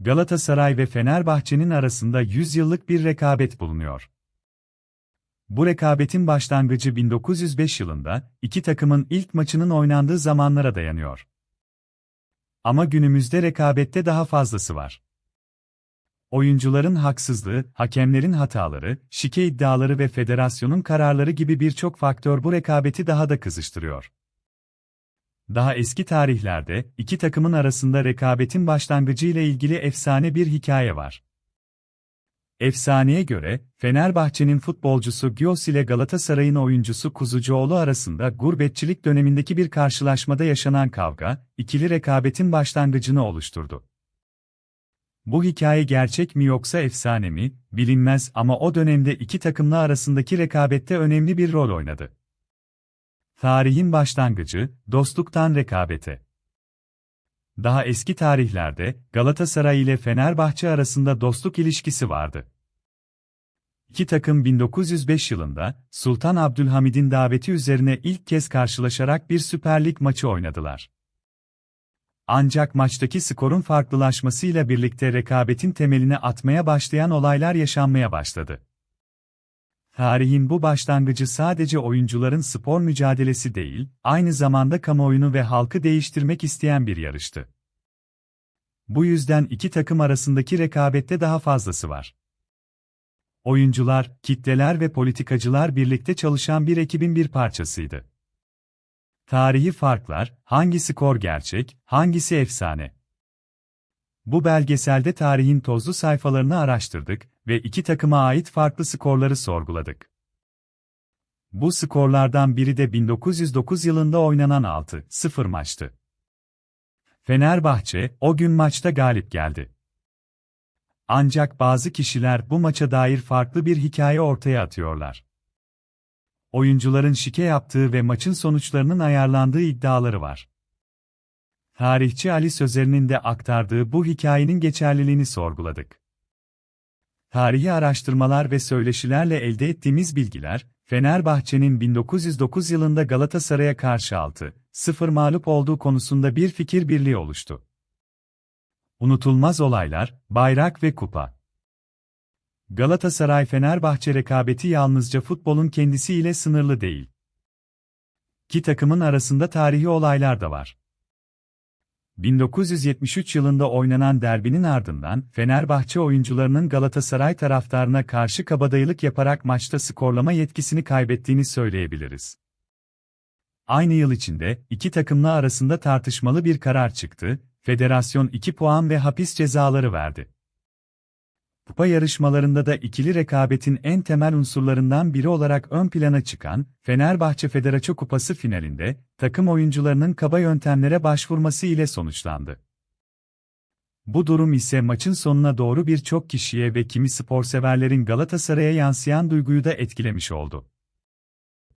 Galatasaray ve Fenerbahçe'nin arasında 100 yıllık bir rekabet bulunuyor. Bu rekabetin başlangıcı 1905 yılında, iki takımın ilk maçının oynandığı zamanlara dayanıyor. Ama günümüzde rekabette daha fazlası var. Oyuncuların haksızlığı, hakemlerin hataları, şike iddiaları ve federasyonun kararları gibi birçok faktör bu rekabeti daha da kızıştırıyor. Daha eski tarihlerde iki takımın arasında rekabetin başlangıcı ile ilgili efsane bir hikaye var. Efsaneye göre, Fenerbahçe'nin futbolcusu Gios ile Galatasaray'ın oyuncusu Kuzucuoğlu arasında gurbetçilik dönemindeki bir karşılaşmada yaşanan kavga, ikili rekabetin başlangıcını oluşturdu. Bu hikaye gerçek mi yoksa efsane mi, bilinmez ama o dönemde iki takımla arasındaki rekabette önemli bir rol oynadı. Tarihin başlangıcı, dostluktan rekabete. Daha eski tarihlerde, Galatasaray ile Fenerbahçe arasında dostluk ilişkisi vardı. İki takım 1905 yılında, Sultan Abdülhamid'in daveti üzerine ilk kez karşılaşarak bir Süper Lig maçı oynadılar. Ancak maçtaki skorun farklılaşmasıyla birlikte rekabetin temelini atmaya başlayan olaylar yaşanmaya başladı. Tarihin bu başlangıcı sadece oyuncuların spor mücadelesi değil, aynı zamanda kamuoyunu ve halkı değiştirmek isteyen bir yarıştı. Bu yüzden iki takım arasındaki rekabette daha fazlası var. Oyuncular, kitleler ve politikacılar birlikte çalışan bir ekibin bir parçasıydı. Tarihi farklar, hangi skor gerçek, hangisi efsane? Bu belgeselde tarihin tozlu sayfalarını araştırdık ve iki takıma ait farklı skorları sorguladık. Bu skorlardan biri de 1909 yılında oynanan 6-0 maçtı. Fenerbahçe, o gün maçta galip geldi. Ancak bazı kişiler bu maça dair farklı bir hikaye ortaya atıyorlar. Oyuncuların şike yaptığı ve maçın sonuçlarının ayarlandığı iddiaları var. Tarihçi Ali Sözer'in de aktardığı bu hikayenin geçerliliğini sorguladık. Tarihi araştırmalar ve söyleşilerle elde ettiğimiz bilgiler, Fenerbahçe'nin 1909 yılında Galatasaray'a karşı 6-0 mağlup olduğu konusunda bir fikir birliği oluştu. Unutulmaz olaylar, bayrak ve kupa. Galatasaray-Fenerbahçe rekabeti yalnızca futbolun kendisiyle sınırlı değil. İki takımın arasında tarihi olaylar da var. 1973 yılında oynanan derbinin ardından Fenerbahçe oyuncularının Galatasaray taraftarına karşı kabadayılık yaparak maçta skorlama yetkisini kaybettiğini söyleyebiliriz. Aynı yıl içinde iki takımla arasında tartışmalı bir karar çıktı, federasyon 2 puan ve hapis cezaları verdi. Kupa yarışmalarında da ikili rekabetin en temel unsurlarından biri olarak ön plana çıkan Fenerbahçe Federaço Kupası finalinde takım oyuncularının kaba yöntemlere başvurması ile sonuçlandı. Bu durum ise maçın sonuna doğru birçok kişiye ve kimi sporseverlerin Galatasaray'a yansıyan duyguyu da etkilemiş oldu.